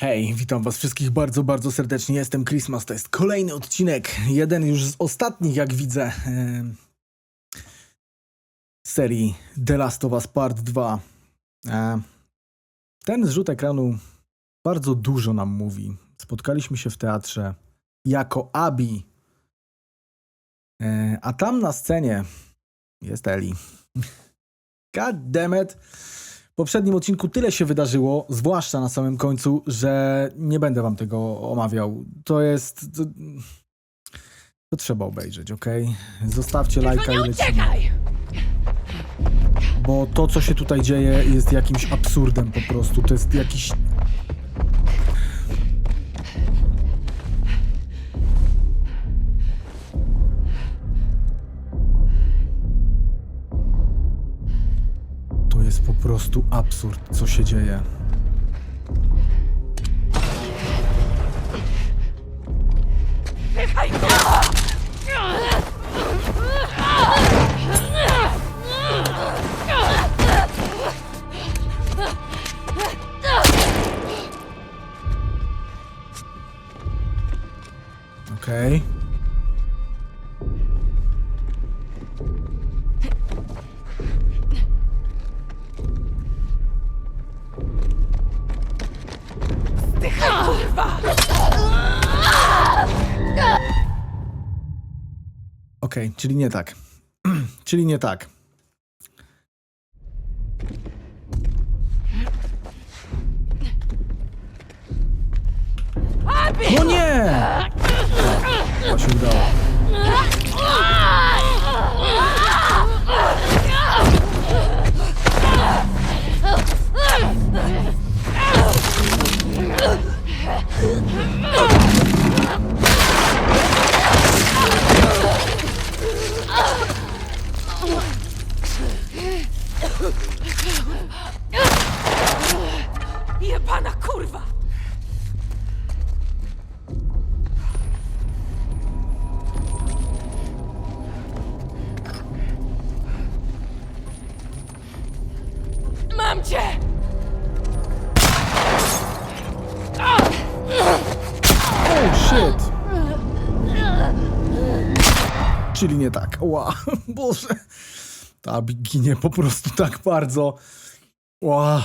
Hej, witam was wszystkich bardzo, bardzo serdecznie. Jestem Christmas, to jest kolejny odcinek, jeden już z ostatnich, jak widzę, em, serii The Last of Us Part 2. E, Ten zrzut ekranu bardzo dużo nam mówi. Spotkaliśmy się w teatrze jako Abi, E, a tam na scenie jest Eli. God damn it. W poprzednim odcinku tyle się wydarzyło, zwłaszcza na samym końcu, że nie będę wam tego omawiał. To jest. To, to trzeba obejrzeć, ok? Zostawcie lajka i lecimy. Bo to, co się tutaj dzieje, jest jakimś absurdem po prostu. To jest jakiś. Jest po prostu absurd, co się dzieje. Okej, czyli nie tak. czyli nie tak. No nie! To się udało. Czyli nie tak. Ła, Boże. Ta ginie po prostu tak bardzo. Ła.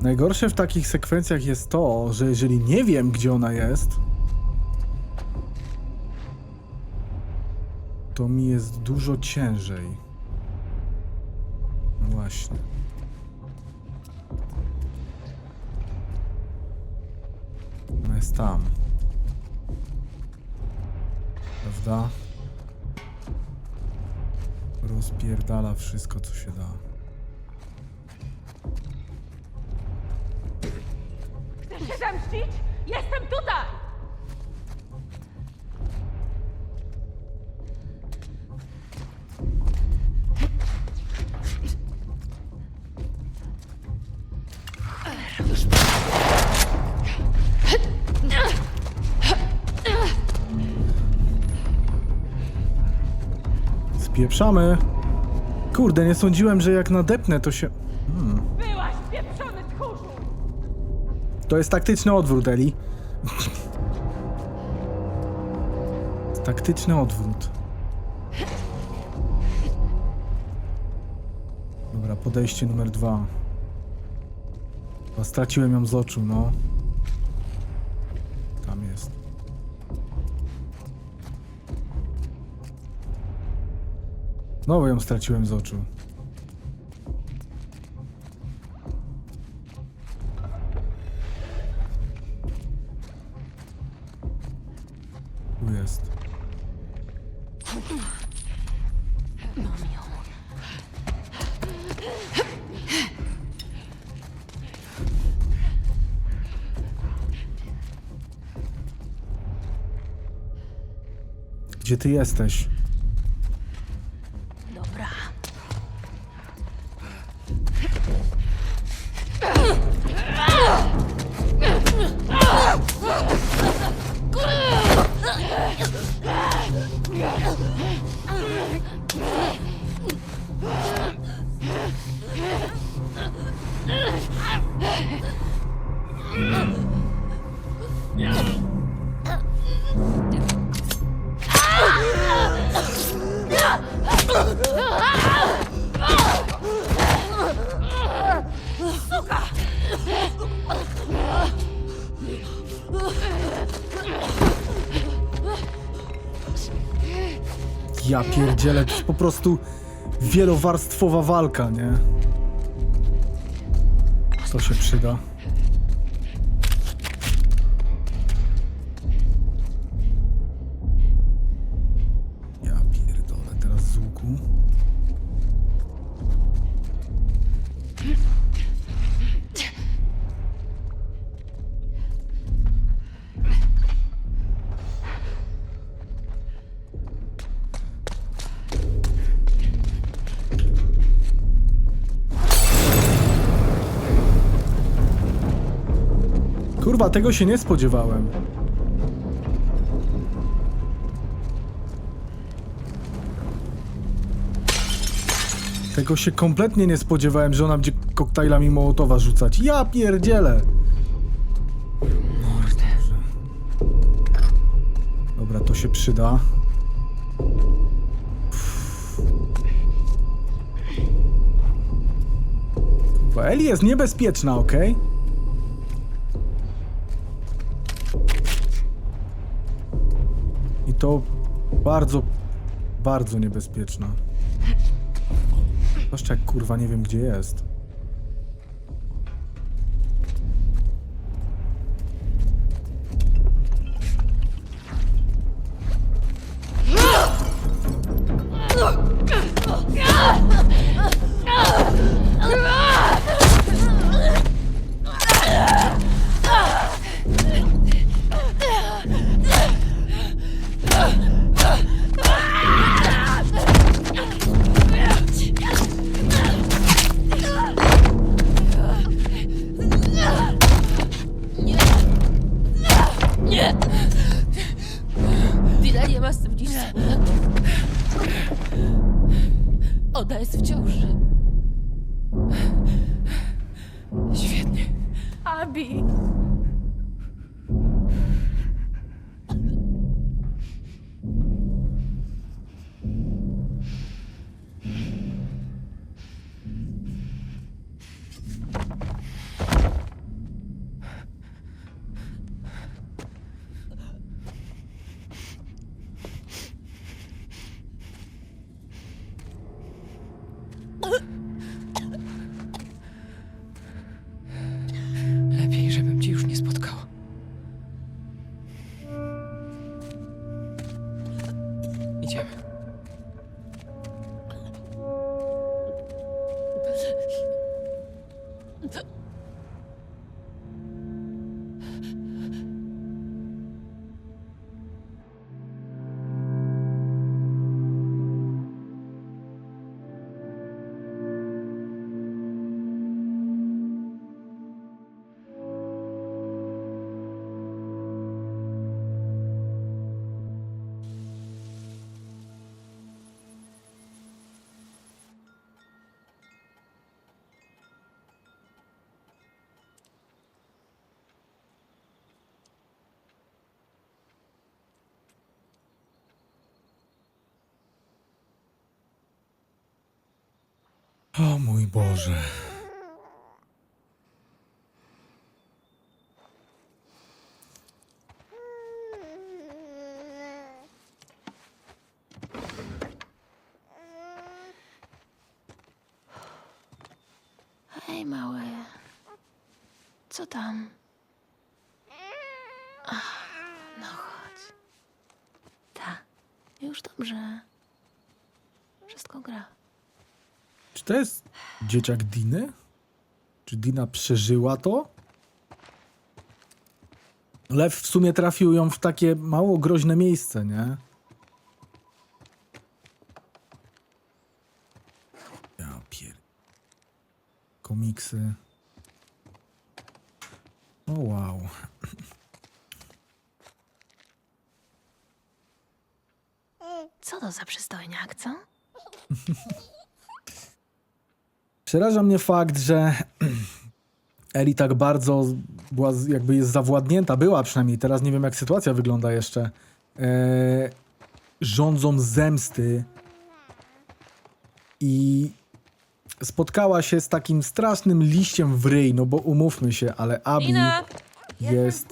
Najgorsze w takich sekwencjach jest to, że jeżeli nie wiem, gdzie ona jest, to mi jest dużo ciężej. No właśnie. Ona jest tam. Prawda? Rozpierdala wszystko, co się da. Chcesz się zemścić? Jestem tutaj! Spieprzamy! Kurde, nie sądziłem, że jak nadepnę, to się... Byłaś pieprzony tchórzu! To jest taktyczny odwrót, Eli. taktyczny odwrót. Dobra, podejście numer dwa. Chyba straciłem ją z oczu, no. Znowu ją straciłem z oczu. Gdzie ty jesteś? Ja pierdzielę, to jest po prostu wielowarstwowa walka, nie? Co się przyda? Tego się nie spodziewałem. Tego się kompletnie nie spodziewałem, że ona będzie koktajlami Mołotowa rzucać. Ja pierdzielę! Mordę. Dobra, to się przyda. Eli jest niebezpieczna, okej? To bardzo, bardzo niebezpieczna. Zwłaszcza jak kurwa nie wiem gdzie jest. O mój Boże. Hej, mały. Co tam? Ach, no chodź. Ta, już dobrze. Wszystko gra. Czy to jest dzieciak Diny? Czy Dina przeżyła to? Lew w sumie trafił ją w takie mało groźne miejsce, nie? Ja pier... Komiksy. O wow. Co to za przystojniak, co? Przeraża mnie fakt, że Eli tak bardzo była, jakby jest zawładnięta, była przynajmniej, teraz nie wiem jak sytuacja wygląda jeszcze, e, rządzą zemsty i spotkała się z takim strasznym liściem w ryj, no bo umówmy się, ale Abi jest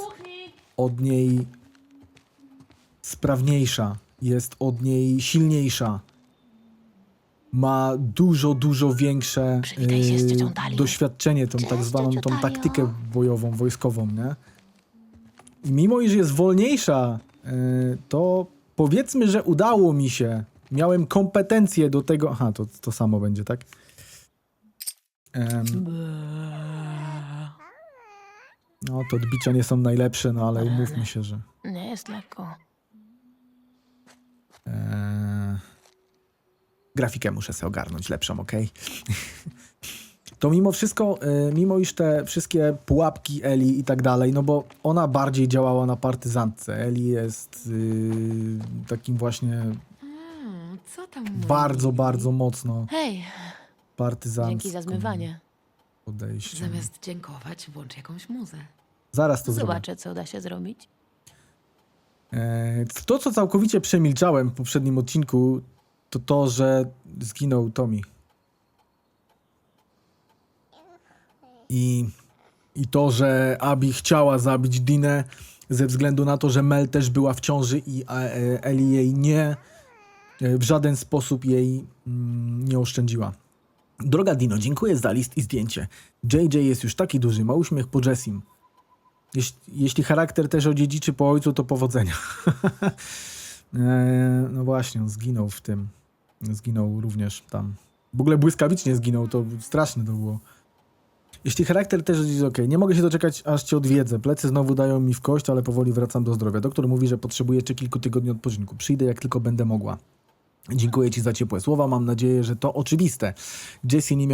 od niej sprawniejsza. Jest od niej silniejsza. Ma dużo, dużo większe Przywitaj się z ciocią Talią. doświadczenie, tą Cześć, tak zwaną ciociu tą taktykę bojową, wojskową, nie? I mimo iż jest wolniejsza, yy, to powiedzmy, że udało mi się. Miałem kompetencje do tego. Aha, to, to samo będzie, tak? Em, no, te odbicia nie są najlepsze, no ale umówmy się, że. Nie jest lekko. Eee, grafikę muszę sobie ogarnąć lepszą, ok? to mimo wszystko, e, mimo iż te wszystkie pułapki Eli i tak dalej, no bo ona bardziej działała na partyzantce. Eli jest y, takim właśnie co tam mówi? bardzo, bardzo mocno Hej, partyzanckim dzięki za zmywanie. podejściem. Zamiast dziękować, włącz jakąś muzę. Zaraz to zrobię. Zobaczę, co da się zrobić. E, To, co całkowicie przemilczałem w poprzednim odcinku, to to, że zginął Tommy. I, I to, że Abi chciała zabić Dinę ze względu na to, że Mel też była w ciąży i e, Eli jej nie, e, w żaden sposób jej mm, nie oszczędziła. Droga Dino, dziękuję za list i zdjęcie. JJ jest już taki duży, ma uśmiech po Jessim. Jeśli, jeśli charakter też odziedziczy po ojcu, to powodzenia. Eee, no właśnie, on zginął w tym. Zginął również tam. W ogóle błyskawicznie zginął, to straszne to było. Jeśli charakter też jest ok, nie mogę się doczekać, aż cię odwiedzę. Plecy znowu dają mi w kość, ale powoli wracam do zdrowia. Doktor mówi, że potrzebuję jeszcze kilku tygodni odpoczynku. Przyjdę jak tylko będę mogła. Dziękuję ci za ciepłe słowa. Mam nadzieję, że to oczywiste. Jessie nie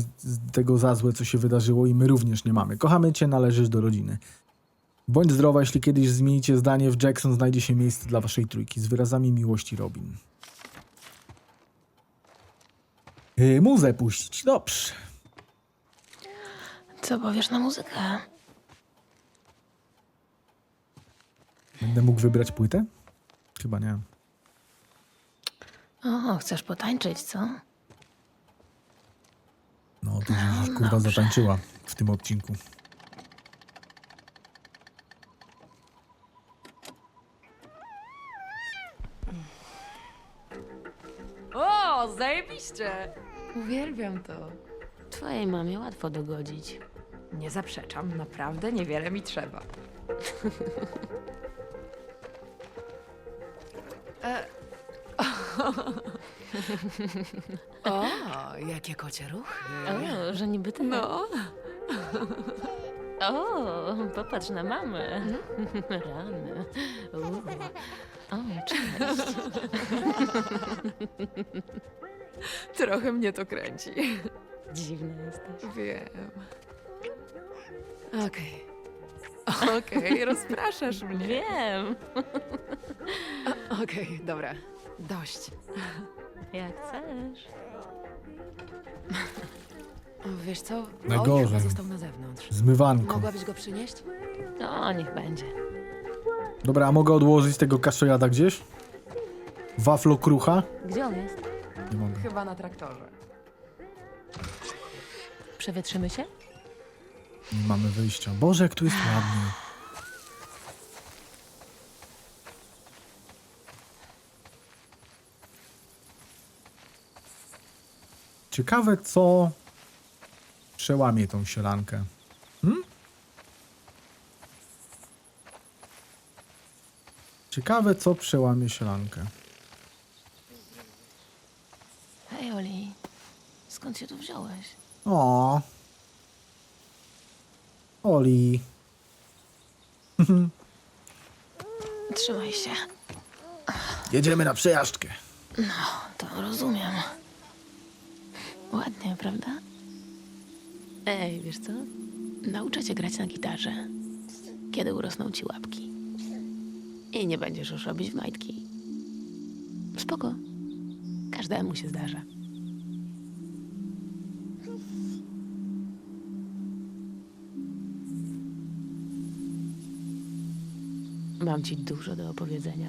z- z tego za złe, co się wydarzyło i my również nie mamy. Kochamy cię, należysz do rodziny. Bądź zdrowa, jeśli kiedyś zmienicie zdanie, w Jackson znajdzie się miejsce dla waszej trójki. Z wyrazami miłości, Robin. Yy, muzę puścić. Dobrze. Co powiesz na muzykę? Będę mógł wybrać płytę? Chyba nie. O, chcesz potańczyć, co? No, ty już kurwa zatańczyła w tym odcinku. Zajebiście! Uwielbiam to. Twojej mamie łatwo dogodzić. Nie zaprzeczam, naprawdę niewiele mi trzeba. E, o, jakie kocie ruchy. O, że niby ty. No, O, popatrz na mamę. Rany. Uuu. O, cześć. trochę mnie to kręci. Dziwna jesteś. Wiem. Okej. Okej, rozpraszasz mnie. Wiem. Okej, dobra. Dość. Jak chcesz. Wiesz co? Najgorzej. Oj, chyba został na zewnątrz. Zmywanko. Mogłabyś go przynieść? No, niech będzie. Dobra, a mogę odłożyć tego kaszojada gdzieś? Waflo krucha? Gdzie on jest? Nie mogę. Chyba na traktorze. Przewietrzymy się? Nie mamy wyjścia. Boże, jak tu jest ładnie. Ciekawe, co przełamie tą sielankę. Ciekawe, co przełamie sielankę. Hej, Oli. Skąd się tu wziąłeś? O. Oli. Trzymaj się. Jedziemy na przejażdżkę. To rozumiem. Ładnie, prawda? Ej, wiesz co? Nauczę cię grać na gitarze. Kiedy urosną ci łapki. I nie będziesz już robić w majtki. Spoko. Każdemu się zdarza. Mam ci dużo do opowiedzenia.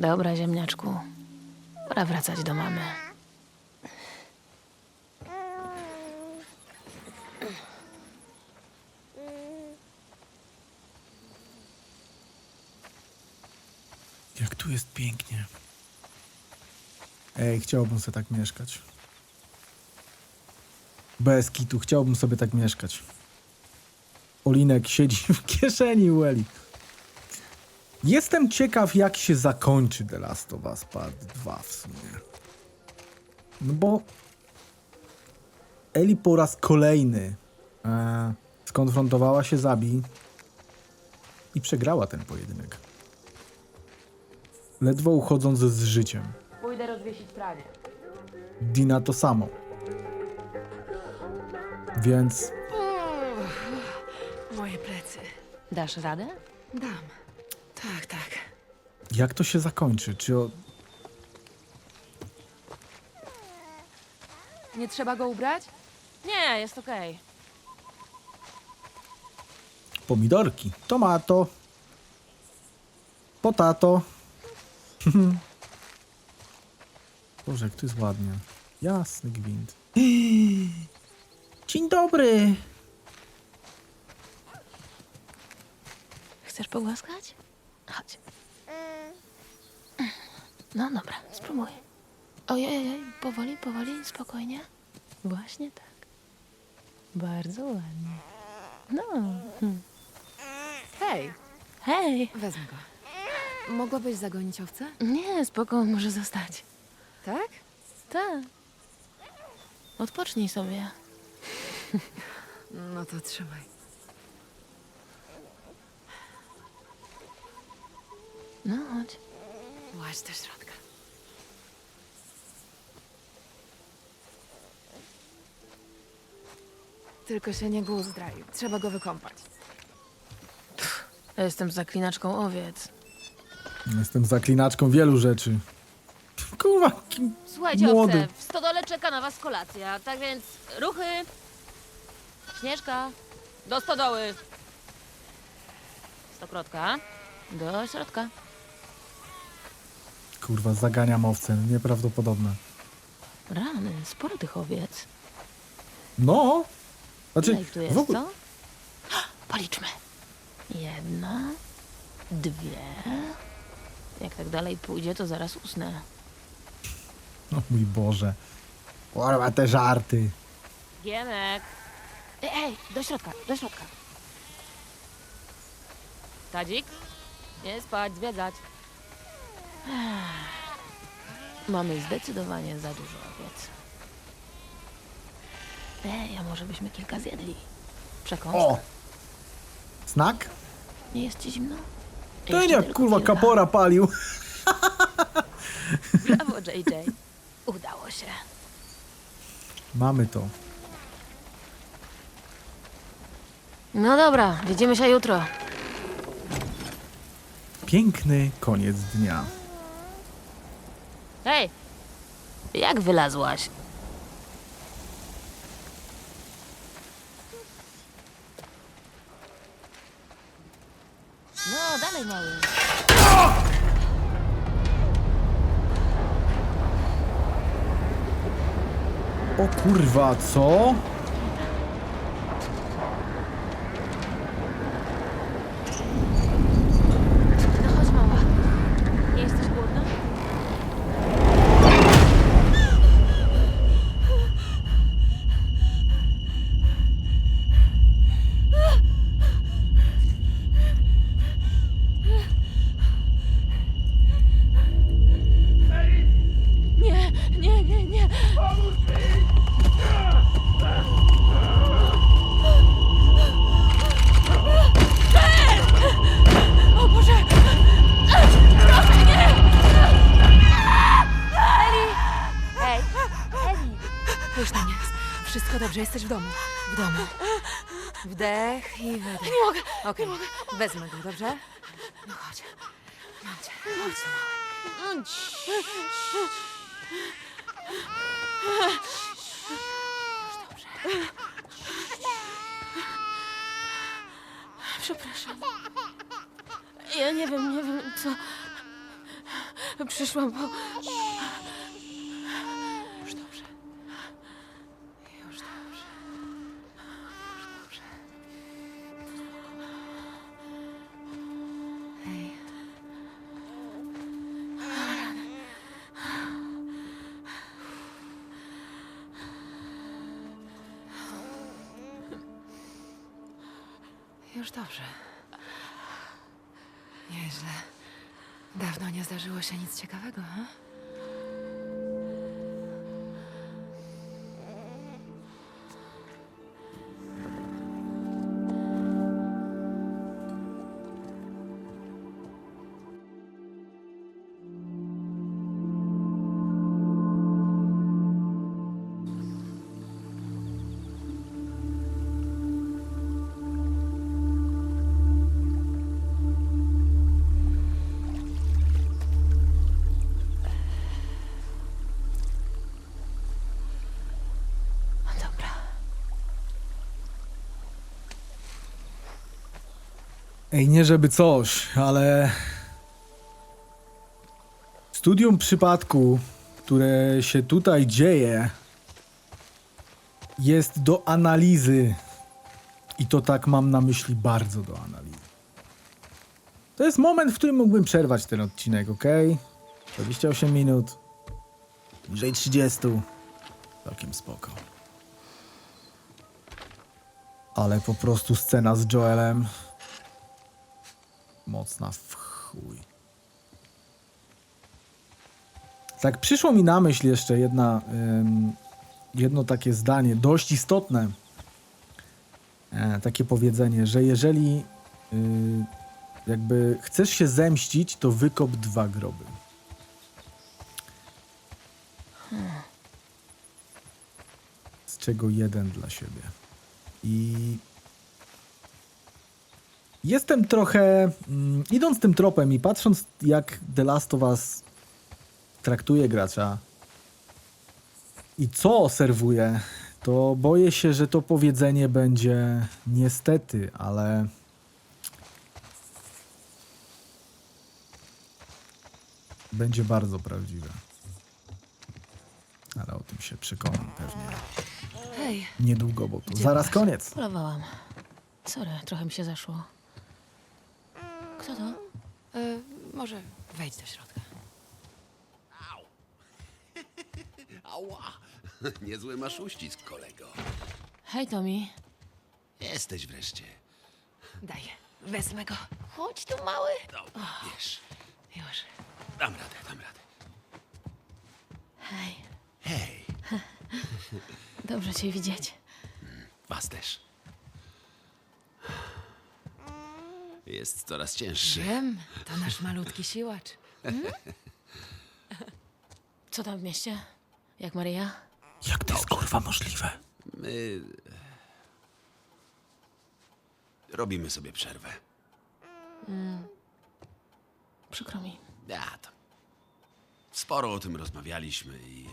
Dobra, ziemniaczku. Pora wracać do mamy. Jest pięknie. Ej, chciałbym sobie tak mieszkać. Bez kitu, chciałbym sobie tak mieszkać. Olinek siedzi w kieszeni Eli. Jestem ciekaw, jak się zakończy The Last of Us Part 2 w sumie. No bo Eli po raz kolejny e, skonfrontowała się z Abi i przegrała ten pojedynek. Ledwo uchodząc z życiem. Pójdę rozwiesić pranie. Dina to samo. Więc Moje plecy. Dasz radę? Dam. Tak, tak. jak to się zakończy? Czy o... Nie trzeba go ubrać? Nie, jest okej. pomidorki, tomato, potato. Boże, jak to jest ładnie. Jasny gwint. Dzień dobry. Chcesz pogłaskać? Chodź. No dobra, spróbuj. Ojej, ojej, powoli, powoli, spokojnie. Właśnie tak. Bardzo ładnie. No. hm. Hej, Hej! wezmę go. Mogłabyś zagonić owce? Nie, spoko, może zostać. Tak? Tak. Odpocznij sobie. No to trzymaj. No, chodź. Łaź do środka. Tylko się nie guzdraj. Trzeba go wykąpać. Ja jestem zaklinaczką owiec. Jestem zaklinaczką wielu rzeczy. Kurwa, kim... Słuchajcie, Młody. owce, w stodole czeka na was kolacja, tak więc ruchy. Śnieżka, do stodoły. Stokrotka, do środka. Kurwa, zaganiam owce. Nieprawdopodobne. Rany, sporo tych owiec. No. Znaczy, Ile ich tu jest, w ogóle... co? Policzmy. Jedna, dwie. Jak tak dalej pójdzie, to zaraz usnę. O mój Boże. Kurwa, te żarty. Gienek! Ej, ej, do środka, do środka. Tadzik? Nie spać, zwiedzać. Mamy zdecydowanie za dużo owiec. Ej, a może byśmy kilka zjedli? Przekąs? O! Znak? Nie jest ci zimno? Nie, tylko kurwa, kapora palił. Brawo, JJ. Udało się. Mamy to. No dobra, widzimy się jutro. Piękny koniec dnia. Hej! Jak wylazłaś? Dalej mały. O kurwa, co? Okej, wezmę go, dobrze? No chodź. Mam cię. Chodź, mały. Już dobrze. Przepraszam. Ja nie wiem, nie wiem co. Przyszłam, bo Już dobrze. Nieźle. Dawno nie zdarzyło się nic ciekawego, ha? Ej, nie żeby coś, ale studium przypadku, które się tutaj dzieje, jest do analizy. I to tak mam na myśli bardzo do analizy. To jest moment, w którym mógłbym przerwać ten odcinek, ok? 28 minut. Bliżej 30. Całkiem spoko. Ale po prostu scena z Joelem mocna w chuj. Tak przyszło mi na myśl jeszcze jedna, ym, jedno takie zdanie, dość istotne. E, takie powiedzenie, że jeżeli y, jakby chcesz się zemścić, to wykop dwa groby. Z czego jeden dla siebie. I Jestem trochę, mm, idąc tym tropem i patrząc jak The Last of Us traktuje gracza i co serwuje, to boję się, że to powiedzenie będzie niestety, ale będzie bardzo prawdziwe. Ale o tym się przekonam pewnie Hej, niedługo, bo to zaraz koniec. Polowałam. Sorry, trochę mi się zaszło. Kto to? y, może wejdź do środka. Ała! Niezły masz uścisk, kolego. Hej, Tommy. Jesteś wreszcie. Daj, wezmę go. Chodź tu, mały. No, wiesz, Już. dam radę, dam radę. Hej, Hej, dobrze cię widzieć. was też. Jest coraz cięższy. Wiem, to nasz malutki siłacz. Co tam w mieście? Jak Maryja? Jak to jest kurwa możliwe? My... Robimy sobie przerwę. Przykro mi. Ja tam. Sporo o tym rozmawialiśmy i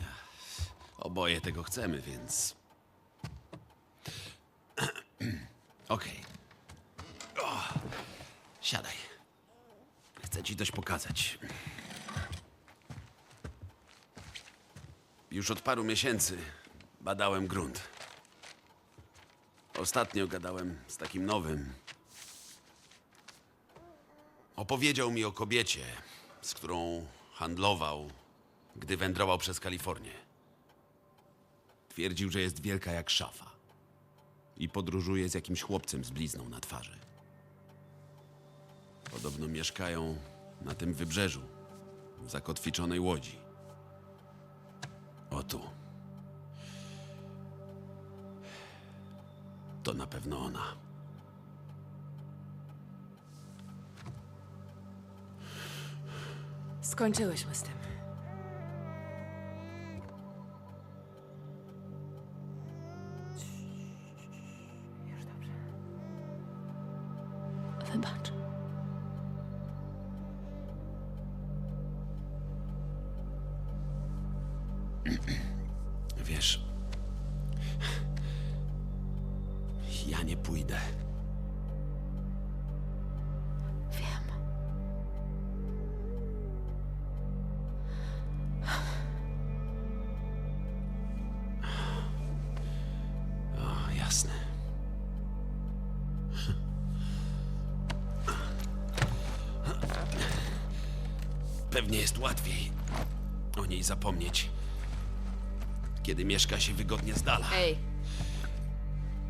oboje tego chcemy, więc. Okej. O, Siadaj. Chcę ci coś pokazać. Już od paru miesięcy badałem grunt. Ostatnio gadałem z takim nowym, Opowiedział mi o kobiecie, z którą handlował, gdy wędrował przez Kalifornię. Twierdził, że jest wielka jak szafa i podróżuje z jakimś chłopcem z blizną na twarzy. Podobno mieszkają na tym wybrzeżu, w zakotwiczonej łodzi. O tu. To na pewno ona. Skończyłyśmy z tym. Kiedy mieszka się wygodnie z dala. Ej,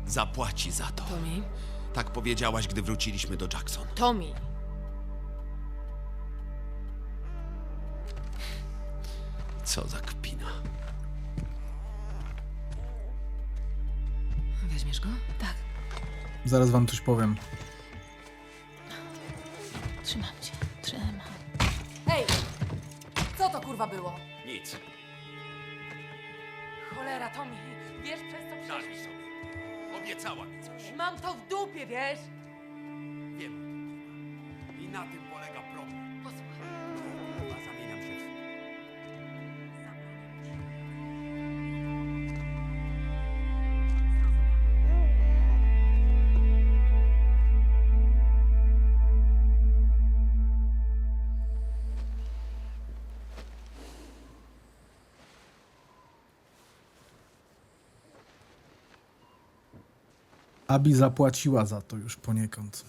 Zapłaci za to. Tommy, Tak powiedziałaś, gdy wróciliśmy do Jackson. Tommy, Co za kpina. weźmiesz go? Tak. Zaraz wam coś powiem. Trzymam cię, trzymam. Hej! Co to kurwa było? Nic. Cholera, Tommy, wiesz przez co Daj przeszliśmy? sobie. Obiecała mi coś. Mam to w dupie, wiesz? Wiem. I na tym Abi zapłaciła za to już poniekąd.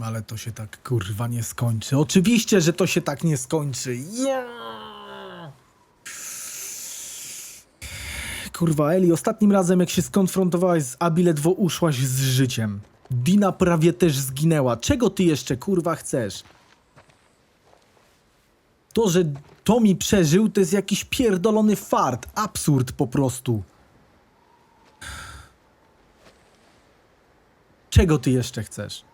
Ale to się tak kurwa nie skończy. Oczywiście, że to się tak nie skończy. Ja! Kurwa, Eli, ostatnim razem jak się skonfrontowałaś z Abi, ledwo uszłaś z życiem. Dina prawie też zginęła. Czego ty jeszcze, kurwa, chcesz? To, że Tommy przeżył, to jest jakiś pierdolony fart. Absurd po prostu. Czego ty jeszcze chcesz?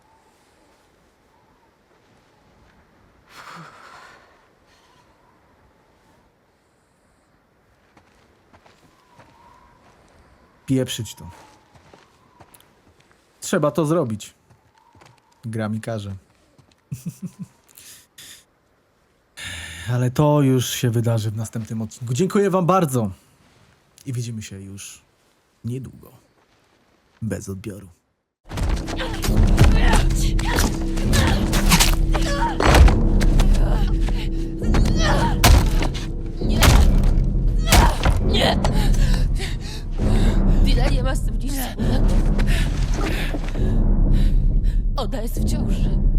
Pieprzyć to. Trzeba to zrobić. Gra mi każe. Ale to już się wydarzy w następnym odcinku. Dziękuję Wam bardzo. I widzimy się już niedługo. Bez odbioru. jest w ciąży.